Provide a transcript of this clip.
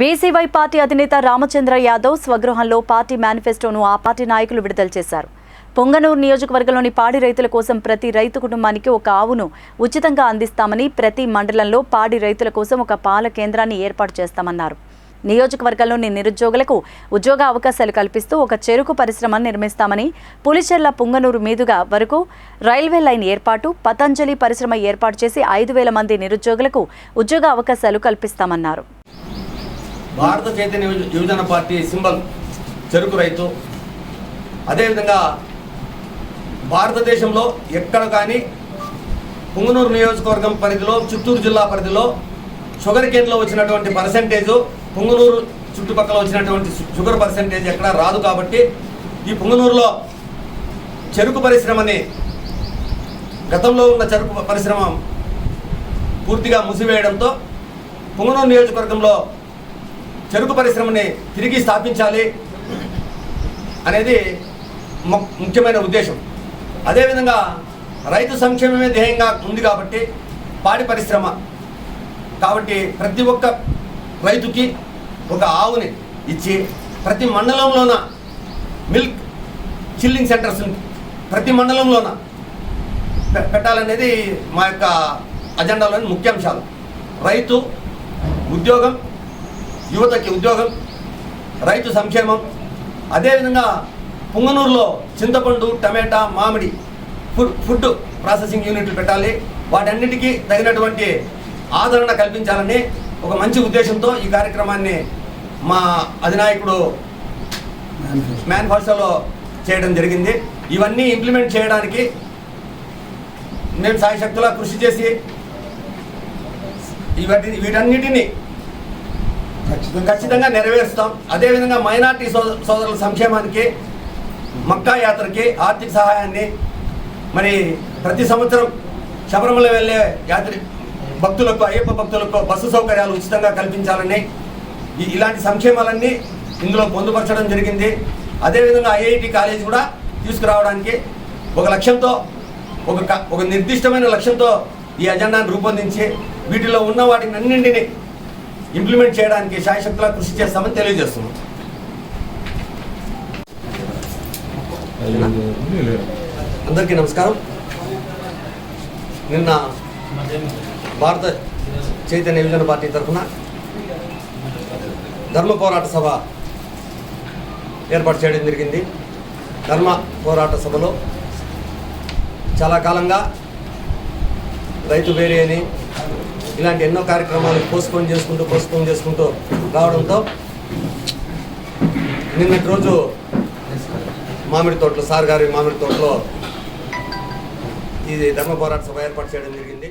BCY party అధినేత Ramachandra Yadav స్వగృహంలో party మేనిఫెస్టోను ఆ పార్టీ నాయకులు విడుదల చేశారు. పొంగనూరు నియోజకవర్గంలోని పాడి రైతుల కోసం ప్రతి రైతు కుటుంబానికి ఒక ఆవును ఉచితంగా అందిస్తామని ప్రతి మండలంలో పాడి రైతుల కోసం ఒక పాల కేంద్రాన్ని ఏర్పాటు చేస్తామన్నారు. నియోజకవర్గంలోని నిరుద్యోగులకు ఉద్యోగ అవకాశాలు కల్పిస్తూ ఒక చెరుకు పరిశ్రమను నిర్మిస్తామని పులిచెర్ల పుంగనూరు మీదుగా వరకు రైల్వే లైన్ ఏర్పాటు పతంజలి పరిశ్రమ ఏర్పాటు చేసి ఐదు వేల మంది నిరుద్యోగులకు ఉద్యోగ అవకాశాలు కల్పిస్తామన్నారు. భారత చైతన్య యువజన పార్టీ సింబల్ చెరుకు రైతు. అదేవిధంగా భారతదేశంలో ఎక్కడ కానీ పుంగనూరు నియోజకవర్గం పరిధిలో చిత్తూరు జిల్లా పరిధిలో షుగర్ కేన్లో వచ్చినటువంటి పర్సంటేజు పుంగనూరు చుట్టుపక్కల వచ్చినటువంటి షుగర్ పర్సంటేజ్ ఎక్కడ రాదు కాబట్టి ఈ పుంగనూరులో చెరుకు పరిశ్రమని గతంలో ఉన్న చెరుకు పరిశ్రమ పూర్తిగా మూసివేయడంతో పుంగనూరు నియోజకవర్గంలో చెరుకు పరిశ్రమని తిరిగి స్థాపించాలి అనేది ము- ముఖ్యమైన ఉద్దేశం. అదేవిధంగా రైతు సంక్షేమమే ధ్యేయంగా ఉంది కాబట్టి పాడి పరిశ్రమ కాబట్టి ప్రతి ఒక్క రైతుకి ఒక ఆవుని ఇచ్చి ప్రతి మండలంలోన మిల్క్ చిల్లింగ్ సెంటర్స్ ప్రతి మండలంలోన పె- పెట్టాలనేది మా యొక్క అజెండాలోని ముఖ్యాంశాలు. రైతు ఉద్యోగం యువతకి ఉద్యోగం రైతు సంక్షేమం అదేవిధంగా పుంగనూరులో చింతపండు టమాటా మామిడి ఫుడ్ ఫుడ్ ప్రాసెసింగ్ యూనిట్లు పెట్టాలి. వాటన్నిటికీ తగినటువంటి ఆదరణ కల్పించాలని ఒక మంచి ఉద్దేశంతో ఈ కార్యక్రమాన్ని మా అధినాయకుడు మేనిఫెస్టోలో చేయడం జరిగింది. ఇవన్నీ ఇంప్లిమెంట్ చేయడానికి మేము సాయశక్తులా కృషి చేసి ఇవటి ఖచ్చితంగా నెరవేరుస్తాం. అదేవిధంగా మైనార్టీ సోద సోదరుల సంక్షేమానికి మక్కా యాత్రకి ఆర్థిక సహాయాన్ని మరి ప్రతి సంవత్సరం శబరిమల వెళ్ళే యాత్రి భక్తులకు అయ్యప్ప భక్తులకు బస్సు సౌకర్యాలు ఉచితంగా కల్పించాలని ఈ- ఇలాంటి సంక్షేమాలన్నీ ఇందులో పొందుపరచడం జరిగింది. అదేవిధంగా ఐఐటి కాలేజ్ కూడా తీసుకురావడానికి ఒక లక్ష్యంతో ఒక ఒక నిర్దిష్టమైన లక్ష్యంతో ఈ అజెండాను రూపొందించి వీటిలో ఉన్న వాటిని అన్నింటినీ ఇంప్లిమెంట్ చేయడానికి శాయశక్తులా కృషి చేస్తామని తెలియజేస్తున్నాం. అందరికీ నమస్కారం. నిన్న భారత చైతన్య యువజన పార్టీ తరఫున ధర్మ పోరాట సభ ఏర్పాటు చేయడం జరిగింది. ధర్మ పోరాట సభలో చాలా కాలంగా రైతు వేరే అని ఇలాంటి ఎన్నో కార్యక్రమాలు పోస్ట్పోన్ చేసుకుంటూ పోస్ట్పోన్ చేసుకుంటూ రావడంతో నిన్నటి రోజు మామిడి తోటలో సార్ గారి మామిడి తోటలో ఇది ధర్మ పోరాట సభ ఏర్పాటు చేయడం జరిగింది.